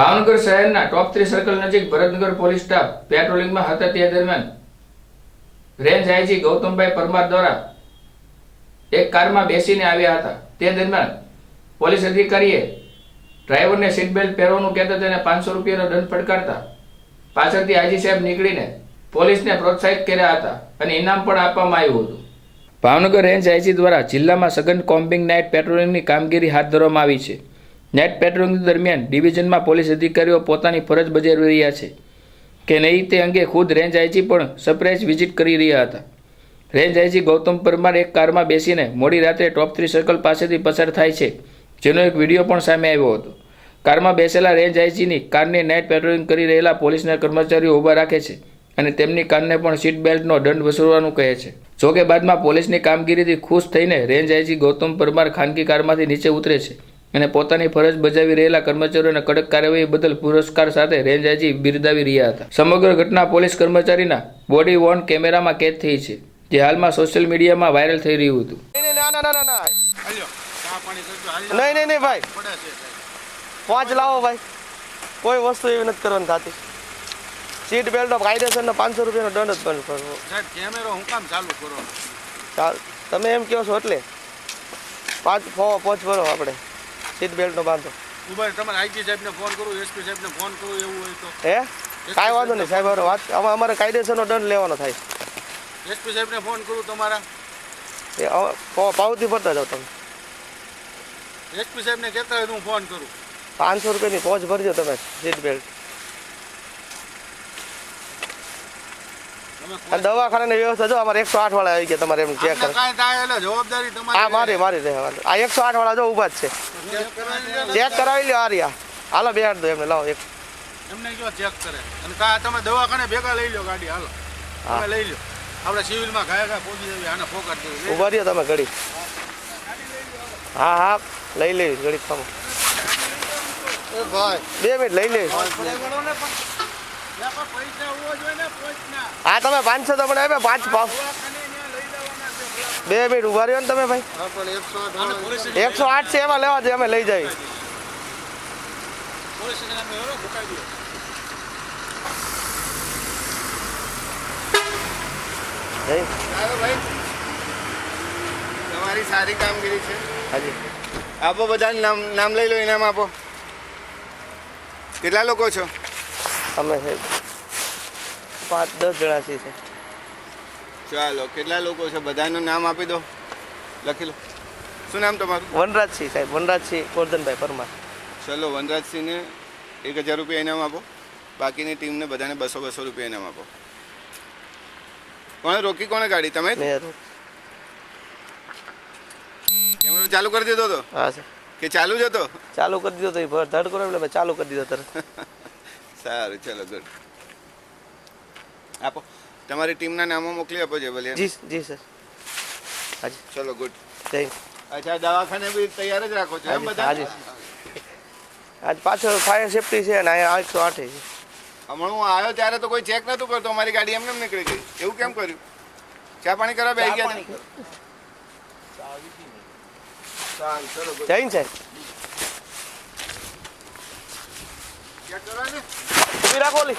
ભાવનગર શહેરના top three circle નજીક Bharatnagar police staff પેટ્રોલિંગમાં હતા તે દરમિયાન. રેન્જ આઈજી ગૌતમભાઈ પરમાર દ્વારા એક કારમાં બેસીને આવ્યા હતા. તે દરમિયાન પોલીસ અધિકારીએ ડ્રાઈવરને સીટ બેલ્ટ પહેરવાનું કહેતા તેને પાંચસો રૂપિયાનો દંડ ફટકારતા પાછળથી આજી સાહેબ નીકળીને પોલીસને પ્રોત્સાહિત કર્યા હતા અને ઇનામ પણ આપવામાં આવ્યું હતું. ભાવનગર રેન્જ આઈજી દ્વારા જિલ્લામાં સઘન કોમ્બિંગ નાઇટ પેટ્રોલિંગની કામગીરી હાથ ધરવામાં આવી છે. નાઇટ પેટ્રોલિંગ દરમિયાન ડિવિઝનમાં પોલીસ અધિકારીઓ પોતાની ફરજ બજાવી રહ્યા છે કે નહીં તે અંગે ખુદ રેન્જ આઈજી પણ સરપ્રાઇઝ વિઝિટ કરી રહ્યા હતા. રેન્જ આઈજી ગૌતમ પરમાર એક કારમાં બેસીને મોડી રાત્રે ટોપ થ્રી સર્કલ પાસેથી પસાર થાય છે, જેનો એક વીડિયો પણ સામે આવ્યો હતો. કારમાં બેસેલા રેન્જ આઈજીની કારની નાઇટ પેટ્રોલિંગ કરી રહેલા પોલીસના કર્મચારીઓ ઊભા રાખે છે અને તેમની કારને પણ સીટ બેલ્ટનો દંડ વસૂલવાનું કહે છે. જોકે બાદમાં પોલીસની કામગીરીથી ખુશ થઈને રેન્જ આઈજી ગૌતમ પરમાર ખાનગી કારમાંથી નીચે ઉતરે છે. અને પોતાની ફરજ બજાવી રહેલા કર્મચારીઓને કડક કાર્યવાહી બદલ પુરસ્કાર સાથે રેન્જ આઈજી બિરદાવી રહ્યા હતા. સમગ્ર ઘટના પોલીસ કર્મચારીના બોડી વોર્ન કેમેરામાં કેદ થઈ છે જે હાલમાં સોશિયલ મીડિયામાં વાયરલ થઈ રહ્યું હતું. નહીં નહીં ના ના ના ના ના. હાલ્યો. ચા પાણી કરજો હાલ્યો. નહીં ભાઈ. પાંચ લાવો ભાઈ. કોઈ વસ્તુ એવી નથી કરવાની થતી. સીટ બેલ્ટ કાયદેસરનો પાંચસો રૂપિયાનો દંડ જ બંધ કરવો કેમેરો હું કામ ચાલુ કરો? ચાલ તમે એમ કહો છો એટલે? પાંચ ફો પાંચ ભરો આપણે. સીટ બેલ્ટનો બાંધો. ઊભા તમારે આઈજી સાહેબને ફોન કરું એસપી સાહેબને ફોન કરું એવું હોય તો. હે? કાંઈ વાંધો નહીં સાહેબ હારો વાત આમાં અમારે કાયદેસરનો દંડ લેવાનો થાય. એસપી સાહેબને ફોન કરું તમારા. એ પાવતી ભરતા જાઓ તમે. એસપી સાહેબને કહેતા હોય હું ફોન કરું. પાંચસો રૂપિયાની પહોંચ ભરજો તમે સીટ બેલ્ટ. અને દવાખાનાની વ્યવસ્થા જો અમારે એકસો આઠ વાળા આવી ગયા તમારે એમ ચેક કરે હા મારી મારી રહે આ એકસો આઠ વાળા જો ઊભા જ છે. ચેક કરાવી. લ્યો આ રહ્યા હાલો બેહાડ દો એમને લાવો એક. એમને જો ચેક કરે. અને કા તમે દવાખાને ભેગા લઈ લો ગાડી હાલો. હા. તમે લઈ લો આપણે સિવિલમાં ઘાય ઘા પહોંચી જઈએ આને ફોકટ દેવી. ઊભા રહ્યો તમે ઘડી. હા હા લઈ લેવી ઘડી તમે ભાઈ. બે મિનિટ લઈ લઈ પૈસા હોવો જોઈએ ને પહોંચના હા તમે પાંચસો તમને આપે પાંચ પાવ. બે મિનિટ ઊભા રહ્યો ને તમે ભાઈ. એકસો આઠ છે એમાં લેવા દે અમે લઈ જઈએ. તમારી સારી કામગીરી છે. હાજી. આપો બધાને નામ નામ લઈ લો ઇનામ આપો. કેટલા લોકો છો? અમે પાંચ દસ જણાશી છે. ચાલો કેટલા લોકો છે? બધાનું નામ આપી દો. લખી લો. શું નામ તમારું? વનરાજસિંહ સાહેબ વનરાજસિંહ ગોરધનભાઈ પરમાર. ચલો વનરાજસિંહને એક હજાર રૂપિયા ઇનામ આપો. બાકીની ટીમને બધાને બસો બસો રૂપિયા ઇનામ આપો. કોણે રોકી કોણે ગાડી તમે? કેમેરો ચાલુ કરી દીધો તો? હા સર. કે ચાલુ જ હતો? ચાલુ કરી દીધો તો ધડ કરો એટલે ચાલુ કરી દીધો તરત. સારું ચલો ગુડ. આપો. તમારી ટીમના નામો મોકલી આપો જે ભલે જી જી સર. હાજી. ચલો ગુડ. થેન્ક અચ્છા દવાખાને બી તૈયાર જ રાખો છો એમ બધા? હાજી આજ પાછળ ફાયર સેફટી છે અને અહીંયા એકસો આઠ છે. હમણાં હું આવ્યો ત્યારે તો કોઈ ચેક નતું કરતો અમારી ગાડી એમને એમ નીકળી ગઈ. એવું કેમ કર્યું? ચા પાણી કરવા બેસી ગયા. જૈન સાહેબ ચેક કરવા ને. રાખો ઓલી.